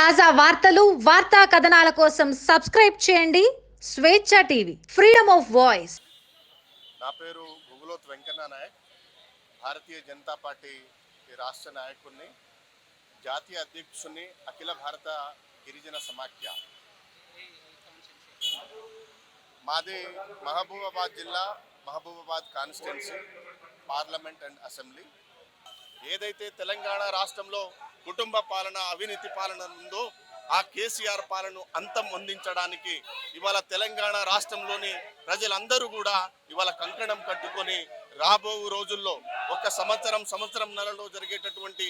తాజా వార్తలు వార్తా కథనాల కోసం సబ్స్క్రైబ్ చేయండి. స్వేచ్ఛ టీవీ ఫ్రీడమ్ ఆఫ్ వాయిస్. నా పేరు గుగులోత్ వెంకన్న నాయక్. భారతీయ జనతా పార్టీ ఈ రాష్ట్ర నాయకుడిని జాతీయ అధ్యక్షుడిని అఖిల భారత గిరిజన సమాఖ్య. మాది మహబూబాబాద్ జిల్లా Mahabubabad constituency parliament and assembly. ఏదైతే తెలంగాణ రాష్ట్రంలో కుటుంబ పాలన అవినీతి పాలన ఉందో ఆ కేసీఆర్ పాలన అంతం అందించడానికి ఇవాళ తెలంగాణ రాష్ట్రంలోని ప్రజలందరూ కూడా ఇవాళ కంకణం కట్టుకొని రాబో రోజుల్లో ఒక సంవత్సరం సంవత్సరం నెలలో జరిగేటటువంటి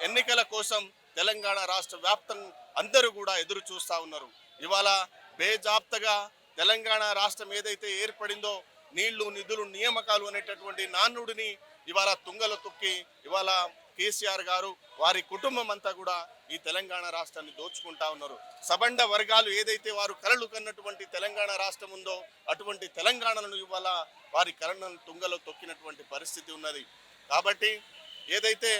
ఎన్నికల కోసం తెలంగాణ రాష్ట్ర వ్యాప్తం అందరూ కూడా ఎదురు చూస్తూ ఉన్నారు. ఇవాళ బేజాప్తగా తెలంగాణ రాష్ట్రం ఏదైతే ఏర్పడిందో నీళ్ళు నిధులు నియామకాలు అనేటటువంటి నానుడిని ఇవాళ తుంగలు తొక్కి ఇవాళ కేసీఆర్ గారు వారి కుటుంబం అంతా కూడా ఈ తెలంగాణ రాష్ట్రాన్ని దోచుకుంటా ఉన్నారు. సబండ వర్గాలు ఏదైతే వారు కలలు కన్నటువంటి తెలంగాణ రాష్ట్రం ఉందో అటువంటి తెలంగాణను ఇవాళ వారి కరణను తుంగలో తొక్కినటువంటి పరిస్థితి ఉన్నది. కాబట్టి ఏదైతే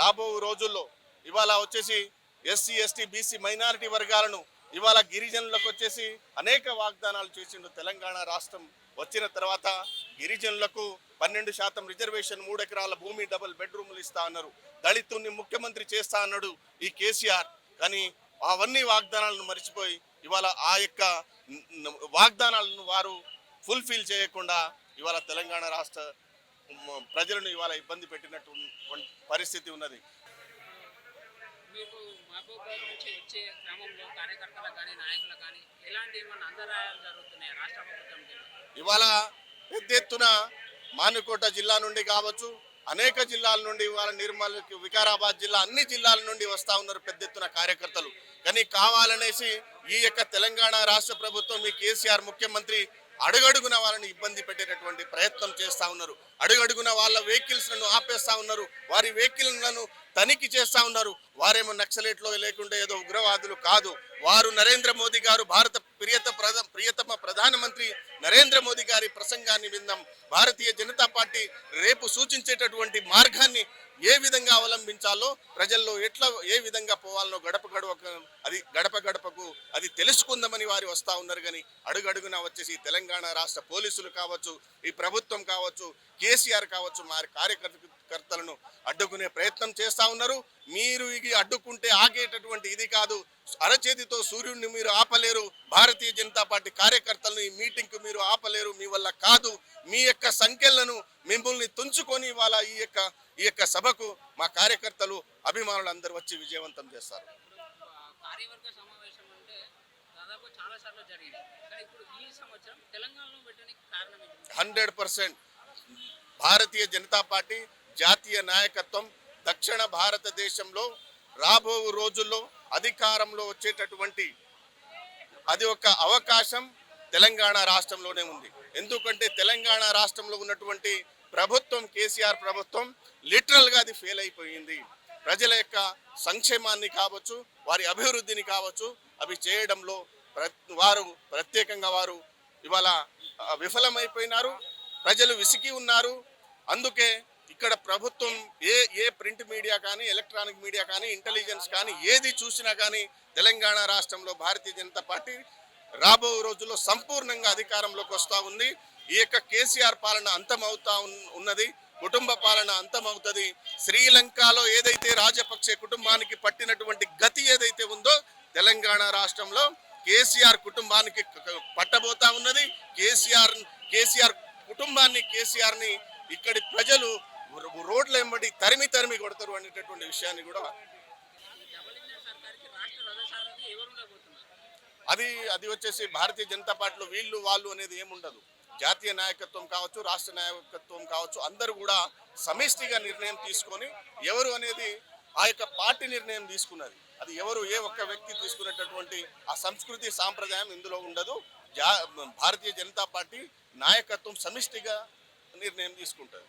రాబో రోజుల్లో ఇవాళ వచ్చేసి ఎస్సీ ఎస్టీ బీసీ మైనారిటీ వర్గాలను ఇవాళ గిరిజనులకు వచ్చేసి అనేక వాగ్దానాలు చేసిండు తెలంగాణ రాష్ట్రం. వచ్చిన తర్వాత గిరిజనులకు పన్నెండు శాతం రిజర్వేషన్ మూడు ఎకరాల భూమి డబుల్ బెడ్రూమ్లు ఇస్తా అన్నారు. దళితుల్ని ముఖ్యమంత్రి చేస్తా అన్నాడు ఈ కేసీఆర్. కానీ అవన్నీ వాగ్దానాలను మర్చిపోయి ఇవాళ ఆ యొక్క వాగ్దానాలను వారు ఫుల్ఫిల్ చేయకుండా ఇవాళ తెలంగాణ రాష్ట్ర ప్రజలను ఇవాళ ఇబ్బంది పెట్టినట్టు పరిస్థితి ఉన్నది? ఇవాళ పెద్ద ఎత్తున మానుకోట జిల్లా నుండి కావచ్చు అనేక జిల్లాల నుండి ఇవాళ నిర్మల్ వికారాబాద్ జిల్లా అన్ని జిల్లాల నుండి వస్తూ ఉన్నారు పెద్ద ఎత్తున కార్యకర్తలు. కానీ కావాలనేసి ఈ యొక్క తెలంగాణ రాష్ట్ర ప్రభుత్వం ఈ కేసీఆర్ ముఖ్యమంత్రి అడుగడుగున వాళ్ళని ఇబ్బంది పెట్టేటటువంటి ప్రయత్నం చేస్తా ఉన్నారు. అడుగడుగున వాళ్ళ వెహికల్స్లను ఆపేస్తూ ఆపేస్తా ఉన్నారు. వారి వెహికల్లను తనిఖీ చేస్తా ఉన్నారు. వారేమో నక్సలేట్లో లేకుంటే ఏదో ఉగ్రవాదులు కాదు. వారు నరేంద్ర మోదీ గారు భారత ప్రియత ప్రధ ప్రియతమ ప్రధానమంత్రి నరేంద్ర మోదీ గారి ప్రసంగాన్ని విందాం. భారతీయ జనతా పార్టీ రేపు సూచించేటటువంటి మార్గాన్ని ఏ విధంగా అవలంబించాలో ప్రజల్లో ఎట్లా ఏ విధంగా పోవాలనో గడప గడప అది గడప గడపకు అది తెలుసుకుందామని వారు వస్తూ ఉన్నారు కానీ అడుగడుగునా వచ్చేసి తెలంగాణ రాష్ట్ర పోలీసులు కావచ్చు ఈ ప్రభుత్వం కావచ్చు కేసీఆర్ కావచ్చు వారి కార్యకర్తలను అడ్డుకునే ప్రయత్నం చేస్తా ఉన్నారు. మీరు ఇది అడ్డుకుంటే ఆగేటటువంటి ఇది కాదు. అరచేతితో సూర్యుడిని మీరు ఆపలేరు. భారతీయ జనతా పార్టీ కార్యకర్తలను ఈ మీటింగ్కు మీరు ఆపలేరు. మీ వల్ల కాదు. మీ యొక్క సంఖ్యలను మిమ్మల్ని తుంచుకొని ఇవాళ ఈ యొక్క ఈ యొక్క సభకు మా కార్యకర్తలు అభిమానులు అందరూ వచ్చి విజయవంతం చేస్తారు. ఇప్పుడు ఆ కార్యవర్గ సమావేశం అంటే దాదాపు చాలా సార్లు జరిగింది. కానీ ఇప్పుడు ఈ సంవత్సరం తెలంగాణలో పెట్టడానికి కారణం ఏంటి? Hundred percent Bharatiya Janata Party జాతీయ నాయకత్వం దక్షిణ భారతదేశంలో రాబో రోజుల్లో అధికారంలో వచ్చేటటువంటి అది ఒక అవకాశం తెలంగాణ రాష్ట్రంలోనే ఉంది. ఎందుకంటే తెలంగాణ రాష్ట్రంలో ఉన్నటువంటి ప్రభుత్వం కేసీఆర్ ప్రభుత్వం లిటరల్గా అది ఫెయిల్ అయిపోయింది. ప్రజల యొక్క సంక్షేమాన్ని కావచ్చు వారి అభివృద్ధిని కావచ్చు అవి చేయడంలో ప్ర- వారు ప్రత్యేకంగా వారు ఇవాళ విఫలమైపోయినారు. ప్రజలు విసిగి ఉన్నారు. అందుకే ఇక్కడ ప్రభుత్వం ఏ ఏ ప్రింట్ మీడియా కానీ ఎలక్ట్రానిక్ మీడియా కానీ ఇంటెలిజెన్స్ కానీ ఏది చూసినా కానీ తెలంగాణ రాష్ట్రంలో భారతీయ జనతా పార్టీ రాబో రోజుల్లో సంపూర్ణంగా అధికారంలోకి వస్తూ ఉంది. ఈ యొక్క కేసీఆర్ పాలన అంతమవుతా ఉన్- ఉన్నది. కుటుంబ పాలన అంతమవుతుంది. శ్రీలంకలో ఏదైతే రాజపక్షే కుటుంబానికి పట్టినటువంటి గతి ఏదైతే ఉందో తెలంగాణ రాష్ట్రంలో కేసీఆర్ కుటుంబానికి పట్టబోతా ఉన్నది. కేసీఆర్ కేసీఆర్ కుటుంబాన్ని కేసీఆర్ని ఇక్కడి ప్రజలు రోడ్ల వెంబడి తరిమి తరిమి కొడతారు అనేటటువంటి విషయాన్ని కూడా అది అది వచ్చేసి భారతీయ జనతా పార్టీలో వీళ్ళు వాళ్ళు అనేది ఏముండదు. జాతీయ నాయకత్వం కావచ్చు రాష్ట్ర నాయకత్వం కావచ్చు అందరూ కూడా సమిష్టిగా నిర్ణయం తీసుకొని ఎవరు అనేది ఆ యొక్క పార్టీ నిర్ణయం తీసుకున్నది. అది ఎవరు ఏ ఒక్క వ్యక్తి తీసుకునేటటువంటి ఆ సంస్కృతి సాంప్రదాయం ఇందులో ఉండదు. జా భారతీయ జనతా పార్టీ నాయకత్వం సమిష్టిగా నిర్ణయం తీసుకుంటుంది.